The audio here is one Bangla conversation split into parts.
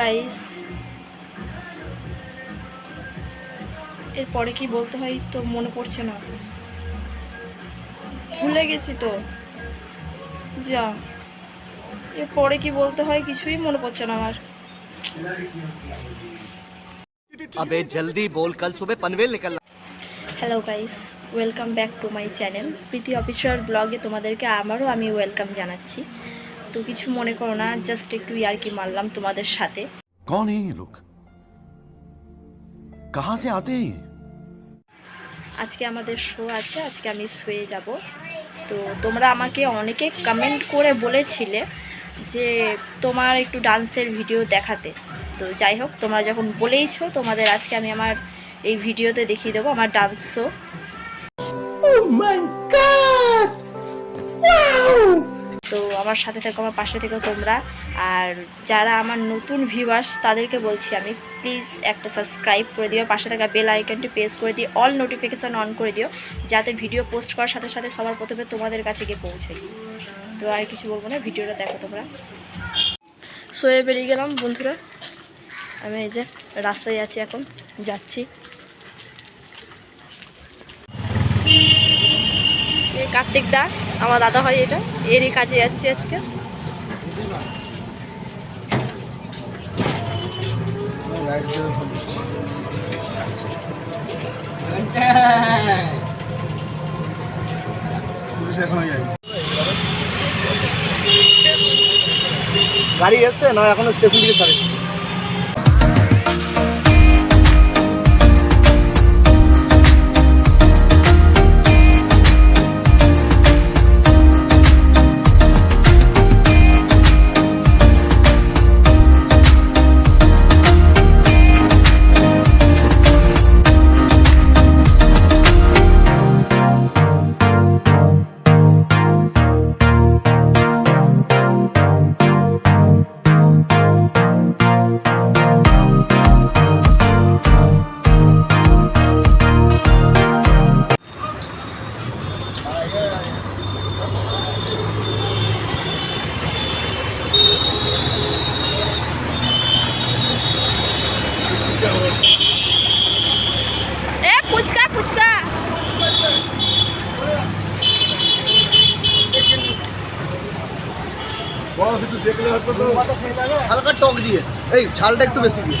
গাইস এরপরে কি বলতে হয় তো মনে পড়ছে না। ভুলে গেছি তো। যা। এরপরে কি বলতে হয় কিছুই মনে পড়ছে না আমার। আবে জলদি বল কাল সুবে Panvel নিকল। Hello guys welcome back to my channel Preeti officer ব্লগে তোমাদেরকে আমারও আমি ওয়েলকাম জানাচ্ছি। তো কিছু মনে করো না জাস্ট একটু ইয়ার্কি মারলাম তোমাদের সাথে। কন লোক কাহা সে আতে আজকে আমাদের শো আছে আজকে আমি শুয়ে যাব। তো তোমরা আমাকে অনেকে কমেন্ট করে বলেছিলে যে তোমার একটু ডান্সের ভিডিও দেখাতে। তো যাই হোক তোমরা যখন বলেইছো তোমাদের আজকে আমি আমার এই ভিডিওতে দেখিয়ে দেবো আমার dance show oh my god তো আমার সাথে থেকো, আমার পাশে থেকো তোমরা। আর যারা আমার নতুন ভিউয়ার্স তাদেরকে বলছি আমি প্লিজ একটা সাবস্ক্রাইব করে দিও, পাশে থাকা বেল আইকনটি প্রেস করে দিও অল নোটিফিকেশান অন করে দিও, যাতে ভিডিও পোস্ট করার সাথে সাথে সবার প্রথমে তোমাদের কাছে গিয়ে পৌঁছে তো আর কিছু বলব না, ভিডিওটা দেখো তোমরা। শোয়ে বেরিয়ে গেলাম বন্ধুরা। আমি এই যে রাস্তায় আছি এখন, যাচ্ছি। কার্তিক দা আমার দাদা হয় এটা, এরই কাজে যাচ্ছি আজকে। গাড়ি এসছে, না এখনও স্টেশন থেকে ছাড়ে ফুচকা। হালকা টক দিয়ে। এই ছালটা একটু বেশি দিয়ে।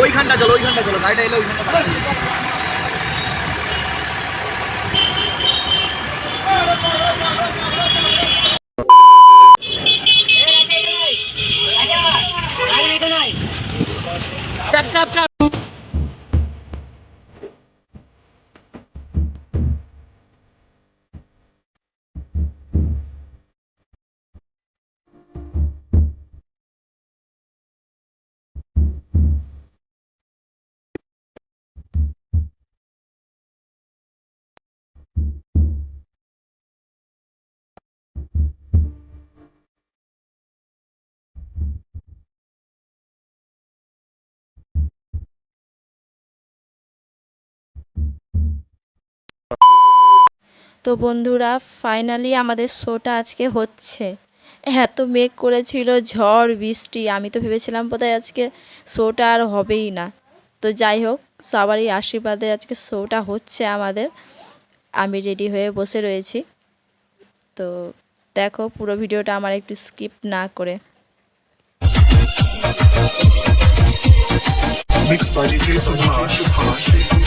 ওইখানটা চলো ওইখানটা চলো গাড়িটা এলো ওইখানটা তো বন্ধুরা ফাইনালি আমাদের শোটা আজকে হচ্ছে। এত মেঘ করেছিল ঝড় বৃষ্টি আমি তো ভেবেছিলাম বোধহয় আজকে শোটা আর হবেই না। তো যাই হোক সবারই আশীর্বাদে আজকে শোটা হচ্ছে আমাদের। আমি রেডি হয়ে বসে রয়েছি। তো দেখো পুরো ভিডিওটা আমার একটু স্কিপ না করে। Mixed by DJ Subhash. DJ,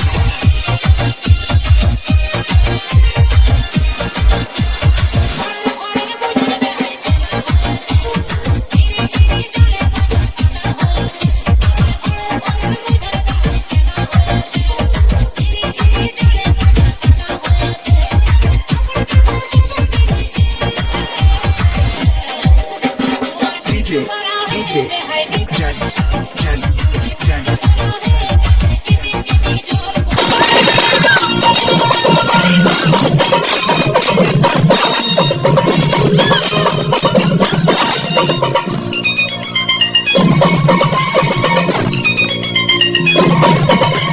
you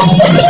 you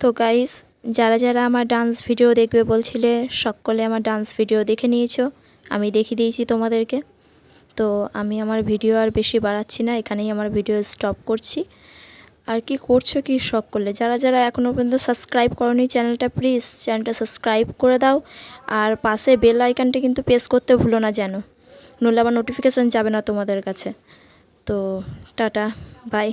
তো গাইস যারা যারা আমার ডান্স ভিডিও দেখবে বলছিলে, সকলে আমার ডান্স ভিডিও দেখে নিয়েছো। আমি দেখিয়ে দিয়েছি তোমাদেরকে। তো আমি আমার ভিডিও আর বেশি বাড়াচ্ছি না, এখানেই আমার ভিডিও স্টপ করছি। আর কি করছ কি শখ করলে? যারা যারা এখনও পর্যন্ত সাবস্ক্রাইব করনি চ্যানেলটা প্লিজ চ্যানেলটা সাবস্ক্রাইব করে দাও। আর পাশে বেল আইকনটা কিন্তু প্রেস করতে ভুলো না যেন। নইলে আবার নোটিফিকেশান যাবে না তোমাদের কাছে। তো টাটা বাই